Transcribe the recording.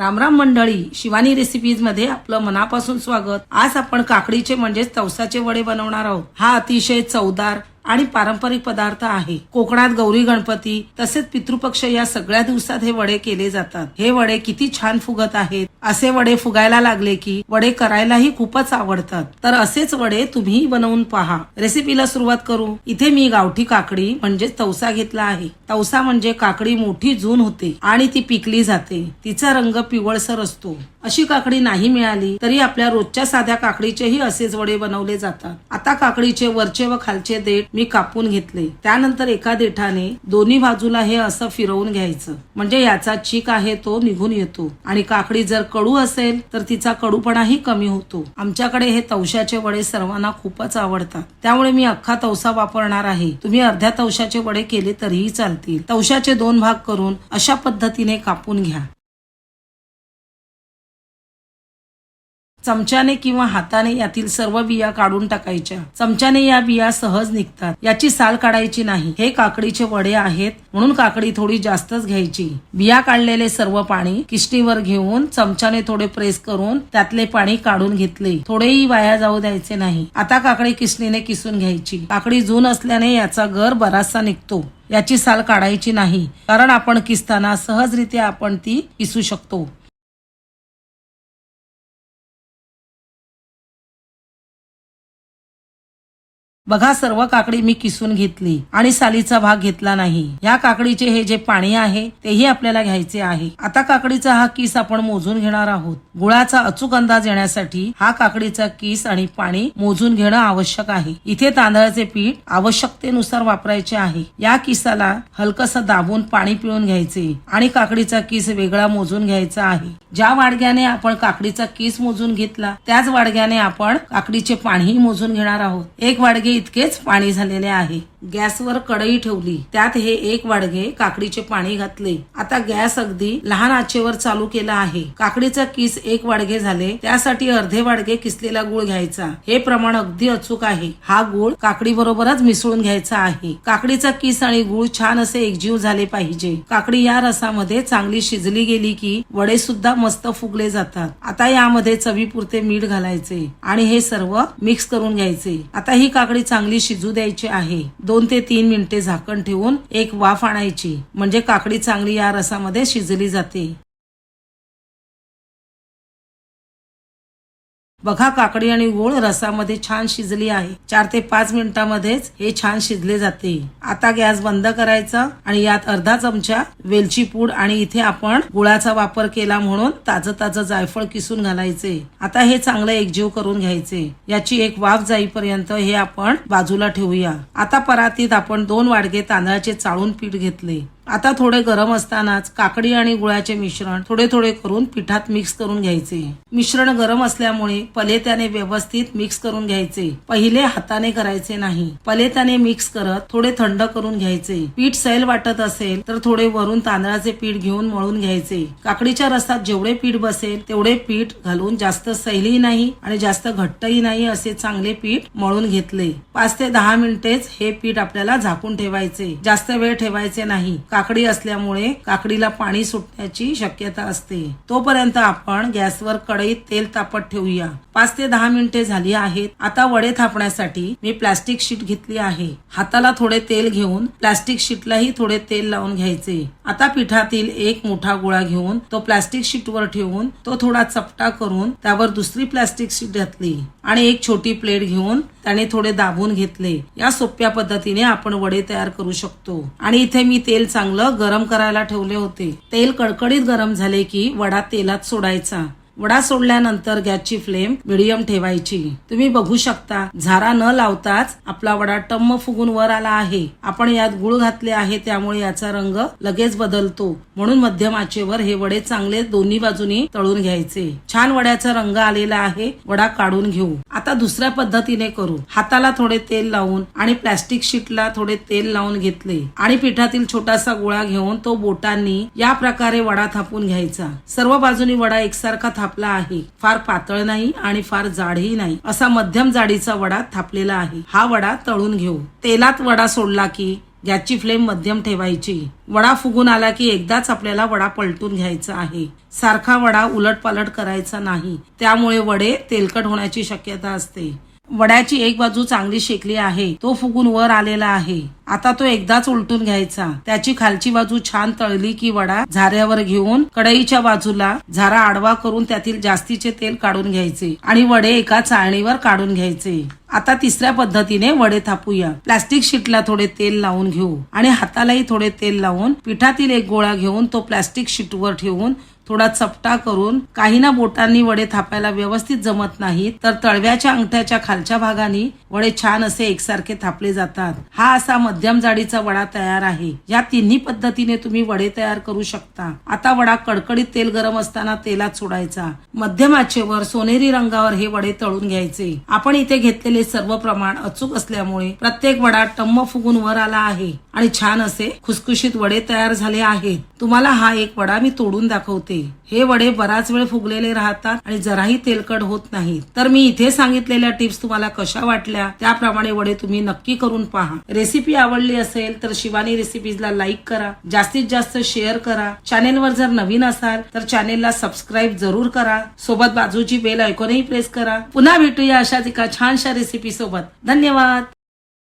रामराम मंडळी शिवानी रेसिपीजमध्ये आपलं मनापासून स्वागत. आज आपण काकडीचे म्हणजेच तवसाचे वडे बनवणार आहोत. हा अतिशय चवदार आणि पारंपरिक पदार्थ आहे. कोकणात गौरी गणपती तसेच पितृपक्ष या सगळ्या दिवसात हे वडे केले जातात. हे वडे किती छान फुगत आहेत. असे वडे फुगायला लागले की वडे करायलाही खूपच आवडतात. तर असेच वडे तुम्ही बनवून पहा. रेसिपीला सुरुवात करू. इथे मी गावठी काकडी म्हणजेच तवसा घेतला आहे. तवसा म्हणजे काकडी मोठी जून होते आणि ती पिकली जाते. तिचा रंग पिवळसर असतो. अशी काकडी नाही मिळाली तरी आपल्या रोजच्या साध्या काकडीचेही असेच वडे बनवले जातात. आता काकडीचे वरचे व खालचे देठ मी कापून घेतले. त्यानंतर एका देठाने दोन्ही बाजूला हे असं फिरवून घ्यायचं. म्हणजे याचा चीक आहे तो निघून येतो. आणि काकडी जर कडू असेल तर तिचा कडूपणाही कमी होतो. आमच्याकडे हे तवशाचे वडे सर्वांना खूपच आवडतात. त्यामुळे मी अख्खा तवसा वापरणार आहे. तुम्ही अर्ध्या तवशाचे वडे केले तरीही चालतील. तवशाचे दोन भाग करून अशा पद्धतीने कापून घ्या. चमच्याने किंवा हाताने यातील सर्व बिया काढून टाकायच्या. चमच्याने या बिया सहज निघतात. याची साल काढायची नाही. हे काकडीचे वडे आहेत म्हणून काकडी थोडी जास्तच घ्यायची. बिया काढलेले सर्व पाणी किष्टीवर घेऊन चमच्याने थोडे प्रेस करून त्यातले पाणी काढून घेतले. थोडेही वाया जाऊ द्यायचे नाही. आता काकडी किसणीने किसून घ्यायची. काकडी जून असल्याने याचा गर बराचसा निघतो. याची साल काढायची नाही. कारण आपण किसताना सहजरित्या आपण ती किसू शकतो. बघा सर्व काकडी मी किसून घेतली आणि सालीचा भाग घेतला नाही. या काकडीचे हे जे पाणी आहे तेही आपल्याला घ्यायचे आहे. आता काकडीचा हा किस आपण मोजून घेणार आहोत. गुळाचा अचूक अंदाज येण्यासाठी हा काकडीचा किस आणि पाणी मोजून घेणं आवश्यक आहे. इथे तांदळाचे पीठ आवश्यकतेनुसार वापरायचे आहे. या किसाला हलकस दाबून पाणी पिळून घ्यायचे आणि काकडीचा किस वेगळा मोजून घ्यायचा आहे. ज्या वाडग्याने आपण काकडीचा किस मोजून घेतला त्याच वाडग्याने आपण काकडीचे पाणीही मोजून घेणार आहोत. एक वाडगे इतकेच पाणी झालेले आहे. गॅसवर कढई ठेवली. त्यात हे एक वाडगे काकडीचे पाणी घातले. आता गॅस अगदी लहान आचेवर चालू केला आहे. काकडीचा किस एक वाडगे झाले. त्यासाठी अर्धे वाडगे किसलेला गुळ घ्यायचा. हे प्रमाण अगदी अचूक आहे. हा गुळ काकडी बरोबरच मिसळून घ्यायचा आहे. काकडीचा किस आणि गुळ छान असे एकजीव झाले पाहिजे. काकडी या रसामध्ये चांगली शिजली गेली की वडे सुद्धा मस्त फुगले जातात. आता यामध्ये चवीपुरते मीठ घालायचे आणि हे सर्व मिक्स करून घ्यायचे. आता ही काकडी चांगली शिजू द्यायची आहे. दोन ते तीन मिनिटे झाकण ठेवून एक वाफ आणायची. म्हणजे काकडी चांगली या रसामध्ये शिजली जाते. बघा काकडी आणि गोळ रसामध्ये छान शिजली आहे. चार ते पाच मिनिटांमध्येच हे छान शिजले जाते. आता गॅस बंद करायचा आणि यात अर्धा चमचा वेलची पूड आणि इथे आपण गुळाचा वापर केला म्हणून ताजं ताजं जायफळ किसून घालायचे. आता हे चांगलं एकजीव करून घ्यायचे. याची एक वाफ जाईपर्यंत हे आपण बाजूला ठेवूया. आता परातीत आपण दोन वाडगे तांदळाचे चाळून पीठ घेतले. आता थोडे गरम असतानाच काकडी आणि गुळाचे मिश्रण थोडे थोडे करून पिठात मिक्स करून घ्यायचे. मिश्रण गरम असल्यामुळे पलेत्याने व्यवस्थित मिक्स करून घ्यायचे. पहिले हाताने करायचे नाही. पलेत्याने मिक्स करत थोडे थंड करून घ्यायचे. पीठ सैल वाटत असेल तर थोडे वरून तांदळाचे पीठ घेऊन मळून घ्यायचे. काकडीच्या रसात जेवढे पीठ बसेल तेवढे पीठ घालून जास्त सैलही नाही आणि जास्त घट्टही नाही असे चांगले पीठ मळून घेतले. पाच ते दहा मिनिटेच हे पीठ आपल्याला झाकून ठेवायचे. जास्त वेळ ठेवायचे नाही. काकडी असल्यामुळे काकडीला पाणी सुटण्याची शक्यता असते. तोपर्यंत आपण गॅसवर कढईत तेल तापत ठेवूया. पाच ते दहा मिनिटे झाली आहेत. आता वडे थापण्यासाठी मी प्लास्टिक शीट घेतली आहे. हाताला थोडे तेल घेऊन प्लास्टिक शीटलाही थोडे तेल लावून घ्यायचे. आता पिठातील एक मोठा गोळा घेऊन तो प्लास्टिक शीटवर ठेवून तो थोडा चपटा करून त्यावर दुसरी प्लास्टिक शीट घातली आणि एक छोटी प्लेट घेऊन त्याने थोडे दाबून घेतले. या सोप्या पद्धतीने आपण वडे तयार करू शकतो. आणि इथे मी तेल चांगलं गरम करायला ठेवले होते. तेल कडकडीत गरम झाले की वडा तेलात सोडायचा. वडा सोडल्यानंतर गॅसची फ्लेम मिडियम ठेवायची. तुम्ही बघू शकता झारा न लावताच आपला वडा टम्म फुगून वर आला आहे. आपण यात गुळ घातले आहे त्यामुळे याचा रंग लगेच बदलतो. म्हणून मध्यम आचेवर हे वडे चांगले दोन्ही बाजूनी तळून घ्यायचे. छान वड्याचा रंग आलेला आहे वडा काढून घेऊ. आता दुसऱ्या पद्धतीने करू. हाताला थोडे तेल लावून आणि प्लास्टिक शीटला थोडे तेल लावून घेतले. आणि पिठातील छोटासा गोळा घेऊन तो बोटांनी या प्रकारे वडा थापून घ्यायचा. सर्व बाजूनी वडा एकसारखा थाप थापला आहे. फार पातळ नाही आणि फार जाडही नाही. असा मध्यम जाडीचा वडा थापलेला आहे. हा वडा तळून घेऊ. तेलात वडा सोडला की गॅसची फ्लेम मध्यम ठेवायची. वडा फुगून आला की एकदाच आपल्याला वडा पलटून घ्यायचा आहे. सारखा वडा उलटपालट करायचा नाही. त्यामुळे वडे तेलकट होण्याची शक्यता असते. वड्याची एक बाजू चांगली शेकली आहे. तो फुगून वर आलेला आहे. आता तो एकदाच उलटून घ्यायचा. त्याची खालची बाजू छान तळली की वडा झाऱ्यावर घेऊन कढईच्या बाजूला झारा आडवा करून त्यातील जास्तीचे तेल काढून घ्यायचे आणि वडे एका चाळणीवर काढून घ्यायचे. आता तिसऱ्या पद्धतीने वडे थापूया. प्लास्टिक शीटला थोडे तेल लावून घेऊ आणि हातालाही थोडे तेल लावून पिठातील एक गोळा घेऊन तो प्लास्टिक शीटवर ठेवून थोडा चपटा करून काही ना बोटांनी वडे थापायला व्यवस्थित जमत नाहीत तर तळव्याच्या अंगठ्याच्या खालच्या भागाने वडे छान असे एकसारखे थापले जातात. हा असा मध्यम जाडीचा वडा तयार आहे. या तिन्ही पद्धतीने तुम्ही वडे तयार करू शकता. आता वडा कडकडीत तेल गरम असताना तेलात सोडायचा. मध्यम आचेवर सोनेरी रंगावर हे वडे तळून घ्यायचे. आपण इथे घेतलेले सर्व प्रमाण अचूक असल्यामुळे प्रत्येक वडा टम्म फुगून वर आला आहे. आणि छान असे खुसखुशीत वडे तयार झाले आहेत. तुम्हाला हा एक वडा मी तोडून दाखवते. हे वडे बराच वेळ फुगलेले राहतात आणि जराही तेलकट होत नाहीत तर मी इथे सांगितलेल्या टिप्स तुम्हाला कशा वाटल्या त्याप्रमाणे वडे तुम्ही नक्की करून पहा. रेसिपी आवडली असेल तर शिवानी रेसिपीजला लाईक करा. जास्तीत जास्त शेअर करा. चॅनेलवर जर नवीन असाल तर चॅनेलला सबस्क्राईब जरूर करा. सोबत बाजूची बेल ऐकूनही प्रेस करा. पुन्हा भेटूया अशाच एका छानशा रेसिपी सोबत. धन्यवाद!